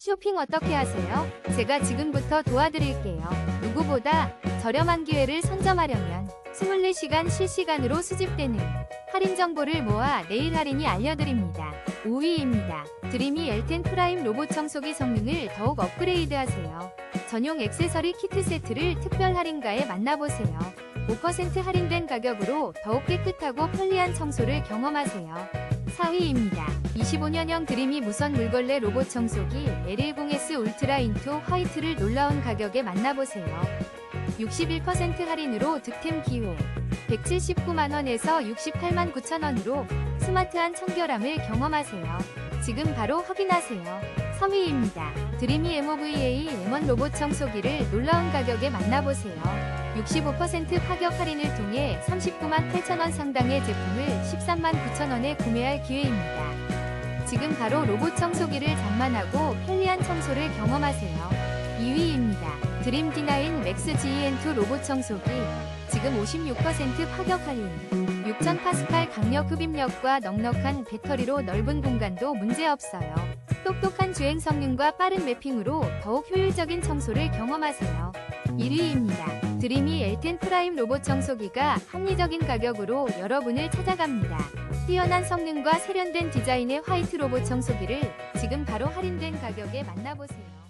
쇼핑 어떻게 하세요? 제가 지금부터 도와드릴게요. 누구보다 저렴한 기회를 선점하려면 24시간 실시간으로 수집되는 할인 정보를 모아 내일 할인이 알려드립니다. 5위입니다. 드림이 L10 프라임 로봇 청소기 성능을 더욱 업그레이드하세요. 전용 액세서리 키트 세트를 특별 할인가에 만나보세요. 5% 할인된 가격으로 더욱 깨끗하고 편리한 청소를 경험하세요. 4위입니다. 25년형 드림이 무선 물걸레 로봇 청소기 L10S 울트라 인투 화이트를 놀라운 가격에 만나보세요. 61% 할인으로 득템 기호 179만원에서 68만 9천원으로 스마트한 청결함을 경험하세요. 지금 바로 확인하세요. 3위입니다. 드림이 MOVA M1 로봇 청소기를 놀라운 가격에 만나보세요. 65% 파격 할인을 통해 39만 8천원 상당의 제품을 13만 9천원에 구매할 기회입니다. 지금 바로 로봇 청소기를 장만하고 편리한 청소를 경험하세요. 2위입니다. 드림 D9 맥스 GEN2 로봇 청소기 지금 56% 파격 할인 6000 파스칼 강력 흡입력과 넉넉한 배터리로 넓은 공간도 문제없어요. 똑똑한 주행 성능과 빠른 매핑으로 더욱 효율적인 청소를 경험하세요. 1위입니다. 드림이 L10 프라임 로봇 청소기가 합리적인 가격으로 여러분을 찾아갑니다. 뛰어난 성능과 세련된 디자인의 화이트 로봇 청소기를 지금 바로 할인된 가격에 만나보세요.